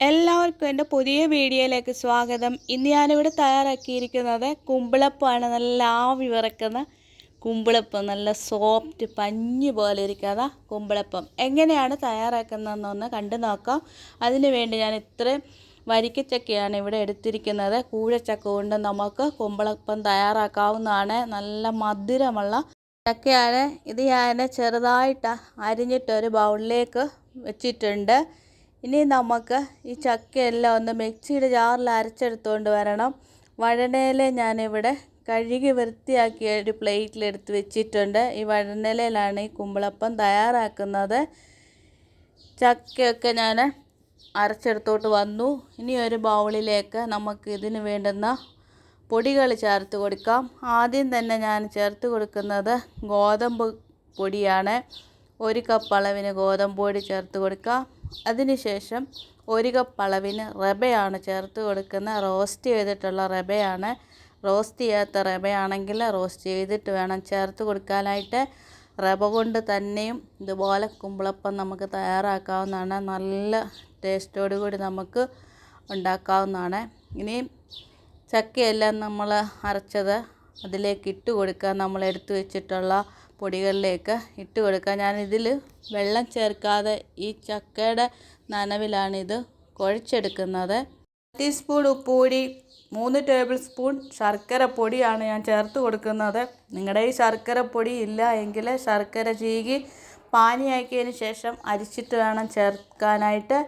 എല്ലാവർക്കും എന്റെ പുതിയ വീഡിയോയിലേക്ക് സ്വാഗതം. ഇന്ന് ഞാനിവിടെ തയ്യാറാക്കിയിരിക്കുന്നത് കുമ്പിളപ്പമാണ് നല്ല ആവി വിറക്കുന്ന കുമ്പിളപ്പം. നല്ല സോഫ്റ്റ് പഞ്ഞി പോലെ ഇരിക്കാതെ കുമ്പിളപ്പം. എങ്ങനെയാണ് തയ്യാറാക്കുന്നതെന്നൊന്ന് കണ്ടു നോക്കാം. അതിന് വേണ്ടി ഞാൻ ഇത്രയും വരിക്കച്ചക്കയാണ് ഇവിടെ എടുത്തിരിക്കുന്നത്. കൂഴച്ചക്ക കൊണ്ട് നമുക്ക് കുമ്പിളപ്പം തയ്യാറാക്കാവുന്നതാണ്. നല്ല മധുരമുള്ള ചക്കയാണ്. ഇത് ഞാൻ ചെറുതായിട്ട് അരിഞ്ഞിട്ടൊരു ബൗളിലേക്ക് വെച്ചിട്ടുണ്ട്. ഇനി നമുക്ക് ഈ ചക്കയെല്ലാം ഒന്ന് മിക്സിയുടെ ജാറിൽ അരച്ചെടുത്തുകൊണ്ട് വരണം. വഴനയില ഞാനിവിടെ കഴുകി വൃത്തിയാക്കി ഒരു പ്ലേറ്റിലെടുത്ത് വെച്ചിട്ടുണ്ട്. ഈ വഴനയിലാണ് ഈ കുമ്പളപ്പം തയ്യാറാക്കുന്നത്. ചക്കയൊക്കെ ഞാൻ അരച്ചെടുത്തോട്ട് വന്നു. ഇനി ഒരു ബൗളിലേക്ക് നമുക്ക് ഇതിന് വേണ്ടുന്ന പൊടികൾ ചേർത്ത് കൊടുക്കാം. ആദ്യം തന്നെ ഞാൻ ചേർത്ത് കൊടുക്കുന്നത് ഗോതമ്പ് പൊടിയാണ്. ഒരു കപ്പ് അളവിന് ഗോതമ്പ് പൊടി ചേർത്ത് കൊടുക്കുക. അതിനുശേഷം ഒരു കപ്പ് അളവിന് റബയാണ് ചേർത്ത് കൊടുക്കുന്നത് റോസ്റ്റ് ചെയ്തിട്ടുള്ള റബയാണ്. റോസ്റ്റ് ചെയ്യാത്ത റബയാണെങ്കിൽ റോസ്റ്റ് ചെയ്തിട്ട് വേണം ചേർത്ത് കൊടുക്കാനായിട്ട്. റബ കൊണ്ട് തന്നെയും ഇതുപോലെ കുമ്പിളപ്പം നമുക്ക് തയ്യാറാക്കാവുന്നതാണ്. നല്ല ടേസ്റ്റോടു കൂടി നമുക്ക് ഉണ്ടാക്കാവുന്നതാണ്. ഇനിയും ചക്കയെല്ലാം നമ്മൾ അരച്ചത് അതിലേക്ക് ഇട്ട് കൊടുക്കുക. നമ്മൾ എടുത്തു വെച്ചിട്ടുള്ള പൊടികളിലേക്ക് ഇട്ട് കൊടുക്കുക. ഞാനിതിൽ വെള്ളം ചേർക്കാതെ ഈ ചക്കയുടെ നനവിലാണിത് കുഴച്ചെടുക്കുന്നത്. ടീസ്പൂൺ ഉപ്പുപൊടി മൂന്ന് ടേബിൾ സ്പൂൺ ശർക്കര പൊടിയാണ് ഞാൻ ചേർത്ത് കൊടുക്കുന്നത്. നിങ്ങളുടെ ഈ ശർക്കര പൊടി ഇല്ല എങ്കിൽ ശർക്കര ചീകി പാനിയാക്കിയതിന് ശേഷം അരിച്ചിട്ട് വേണം ചേർക്കാനായിട്ട്.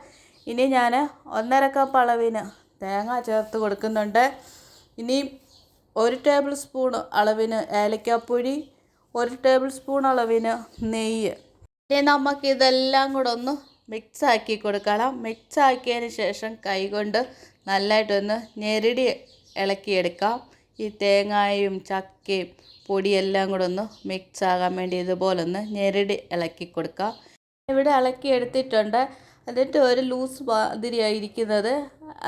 ഇനി ഞാൻ ഒന്നര കപ്പ് അളവിന് തേങ്ങ ചേർത്ത് കൊടുക്കുന്നുണ്ട്. ഇനി ഒരു ടേബിൾ സ്പൂൺ അളവിന് ഏലക്കാപ്പൊടി ഒരു ടേബിൾ സ്പൂൺ അളവിന് നെയ്യ്. ഇനി നമുക്കിതെല്ലാം കൂടെ ഒന്ന് മിക്സ് ആക്കി കൊടുക്കണം. മിക്സ് ആക്കിയതിന് ശേഷം കൈകൊണ്ട് നല്ലതായിട്ടൊന്ന് ഞെരടി ഇളക്കിയെടുക്കാം. ഈ തേങ്ങായും ചക്കയും പൊടിയെല്ലാം കൂടെ ഒന്ന് മിക്സ് ആകാൻ വേണ്ടി ഇതുപോലെ ഒന്ന് ഞെരടി ഇളക്കി കൊടുക്കാം. ഇവിടെ ഇളക്കി എടുത്തിട്ടുണ്ട്. എന്നിട്ട് ഒരു ലൂസ് മാതിരിയായിരിക്കുന്നത്.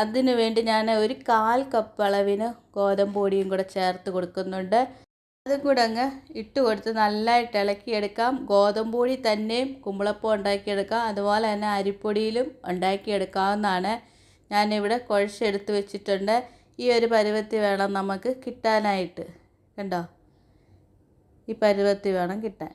അതിന് വേണ്ടി ഞാൻ ഒരു കാൽ കപ്പ് അളവിന് ഗോതമ്പ് പൊടിയും കൂടെ ചേർത്ത് കൊടുക്കുന്നുണ്ട്. അതും കൂടെ അങ്ങ് ഇട്ട് കൊടുത്ത് നല്ലതായിട്ട് ഇളക്കിയെടുക്കാം. ഗോതമ്പ് പൊടി തന്നെയും കുമ്പളപ്പം ഉണ്ടാക്കിയെടുക്കാം. അതുപോലെ തന്നെ അരിപ്പൊടിയിലും ഉണ്ടാക്കിയെടുക്കാവുന്നതാണ്. ഞാനിവിടെ കുഴച്ചെടുത്ത് വെച്ചിട്ടുണ്ട്. ഈ ഒരു പരുവത്തി വേണം നമുക്ക് കിട്ടാനായിട്ട്. കണ്ടോ? ഈ പരുവത്തി വേണം കിട്ടാൻ.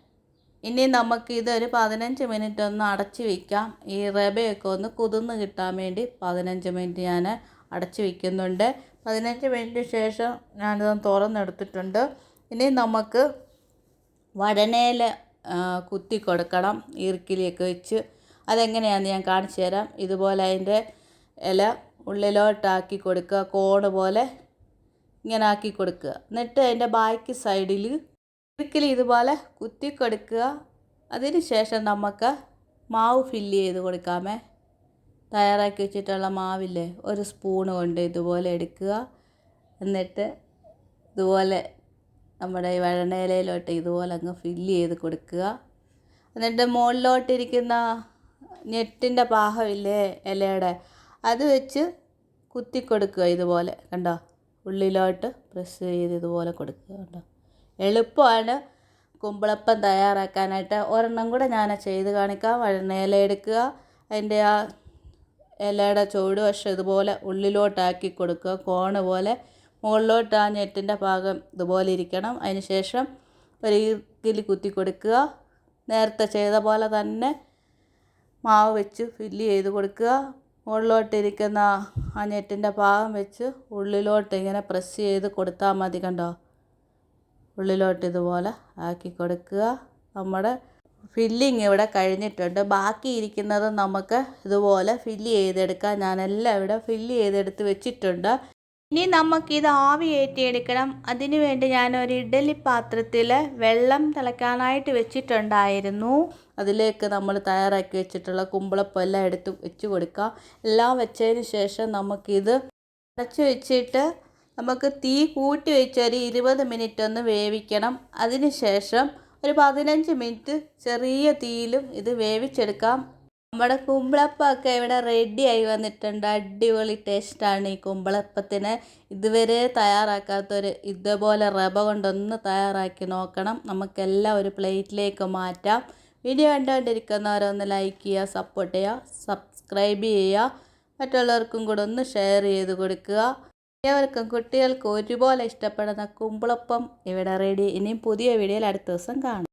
ഇനി നമുക്ക് ഇതൊരു പതിനഞ്ച് മിനിറ്റ് ഒന്ന് അടച്ചു വയ്ക്കാം ഈ റബയൊക്കെ ഒന്ന് കുതിർന്ന് കിട്ടാൻ വേണ്ടി പതിനഞ്ച് മിനിറ്റ് ഞാൻ അടച്ചു വയ്ക്കുന്നുണ്ട് പതിനഞ്ച് മിനിറ്റ് ശേഷം ഞാനിത് തുറന്നെടുത്തിട്ടുണ്ട്. ഇനി നമുക്ക് വടനേല കുത്തി കൊടുക്കണം. ഈർക്കിലിയൊക്കെ വെച്ച് അതെങ്ങനെയാണെന്ന് ഞാൻ കാണിച്ചു തരാം. ഇതുപോലെ അതിന്റെ ഇല ഉള്ളിലോട്ടാക്കി കൊടുക്കുക. കോണ് പോലെ ഇങ്ങനെ ആക്കി കൊടുക്കുക. എന്നിട്ട് അതിന്റെ ബാക്കി സൈഡിൽ ഈർക്കിലി ഇതുപോലെ കുത്തി കൊടുക്കുക. അതിന് ശേഷം നമുക്ക് മാവ് ഫില്ല് ചെയ്ത് കൊടുക്കാമേ. തയ്യാറാക്കി വെച്ചിട്ടുള്ള മാവില്ലേ? ഒരു സ്പൂണ് കൊണ്ട് ഇതുപോലെ എടുക്കുക. എന്നിട്ട് ഇതുപോലെ നമ്മുടെ ഈ വഴണയിലയിലോട്ട് ഇതുപോലെ അങ്ങ് ഫില്ല് ചെയ്ത് കൊടുക്കുക. എന്നിട്ട് മുകളിലോട്ടിരിക്കുന്ന ഞെട്ടിന്റെ പാഹമില്ലേ ഇലയുടെ അത് വെച്ച് കുത്തി കൊടുക്കുക ഇതുപോലെ കണ്ടോ? ഉള്ളിലോട്ട് പ്രസ് ചെയ്ത് ഇതുപോലെ കൊടുക്കുക കണ്ടോ? എളുപ്പമാണ്. കുമ്പിളപ്പം തയ്യാറാക്കാനായിട്ട് ഒരെണ്ണം കൂടെ ഞാൻ ചെയ്ത് കാണിക്കാം. വഴണയില എടുക്കുക. അതിന്റെ ആ ഇലയുടെ ചുവട് വശം ഇതുപോലെ ഉള്ളിലോട്ടാക്കി കൊടുക്കുക. കോണ് പോലെ മുകളിലോട്ട് ആ ഞെട്ടിന്റെ ഭാഗം ഇതുപോലെ ഇരിക്കണം. അതിന് ശേഷം ഒരു ഈർക്കിൽ കുത്തി കൊടുക്കുക. നേരത്തെ ചെയ്ത പോലെ തന്നെ മാവ് വെച്ച് ഫില്ല് ചെയ്ത് കൊടുക്കുക. മുകളിലോട്ടിരിക്കുന്ന ആ ഞെട്ടിന്റെ ഭാഗം വെച്ച് ഉള്ളിലോട്ട് ഇങ്ങനെ പ്രസ് ചെയ്ത് കൊടുത്താൽ മതി കണ്ടോ? ഉള്ളിലോട്ട് ഇതുപോലെ ആക്കി കൊടുക്കുക. നമ്മുടെ ഫില്ലിങ് ഇവിടെ കഴിഞ്ഞിട്ടുണ്ട്. ബാക്കി ഇരിക്കുന്നത് നമുക്ക് ഇതുപോലെ ഫില്ല് ചെയ്തെടുക്കാം. ഞാനെല്ലാം ഇവിടെ ഫില്ല് ചെയ്തെടുത്ത് വെച്ചിട്ടുണ്ട്. ഇനി നമുക്കിത് ആവി ഏറ്റിയെടുക്കണം. അതിനു വേണ്ടി ഞാനൊരു ഇഡലി പാത്രത്തിൽ വെള്ളം തിളയ്ക്കാനായിട്ട് വെച്ചിട്ടുണ്ടായിരുന്നു. അതിലേക്ക് നമ്മൾ തയ്യാറാക്കി വെച്ചിട്ടുള്ള കുമ്പളപ്പം എല്ലാം എടുത്ത് വെച്ച് കൊടുക്കുക എല്ലാം വെച്ചതിന് ശേഷം നമുക്കിത് അടച്ചു വെച്ചിട്ട് നമുക്ക് തീ കൂട്ടി വെച്ച് ഒരു ഇരുപത് മിനിറ്റ് ഒന്ന് വേവിക്കണം. അതിന് ശേഷം ഒരു പതിനഞ്ച് മിനിറ്റ് ചെറിയ തീയിലും ഇത് വേവിച്ചെടുക്കാം. നമ്മുടെ കുമ്പളപ്പമൊക്കെ ഇവിടെ റെഡിയായി വന്നിട്ടുണ്ട്. അടിപൊളി ടേസ്റ്റാണ് ഈ കുമ്പളപ്പത്തിന്. ഇതുവരെ തയ്യാറാക്കാത്തൊരു ഇതുപോലെ റവ കൊണ്ടൊന്ന് തയ്യാറാക്കി നോക്കണം. നമുക്കെല്ലാം ഒരു പ്ലേറ്റിലേക്ക് മാറ്റാം. വീഡിയോ കണ്ടുകൊണ്ടിരിക്കുന്നവരൊന്ന് ലൈക്ക് ചെയ്യുക സപ്പോർട്ട് ചെയ്യുക സബ്സ്ക്രൈബ് ചെയ്യുക. മറ്റുള്ളവർക്കും കൂടെ ഒന്ന് ഷെയർ ചെയ്ത് കൊടുക്കുക. ഏവർക്കും കുട്ടികൾക്ക് ഒരുപോലെ ഇഷ്ടപ്പെടുന്ന കുമ്പിളപ്പം ഇവിടെ റെഡി ഇനിയും പുതിയ വീഡിയോയിൽ അടുത്ത ദിവസം കാണാം.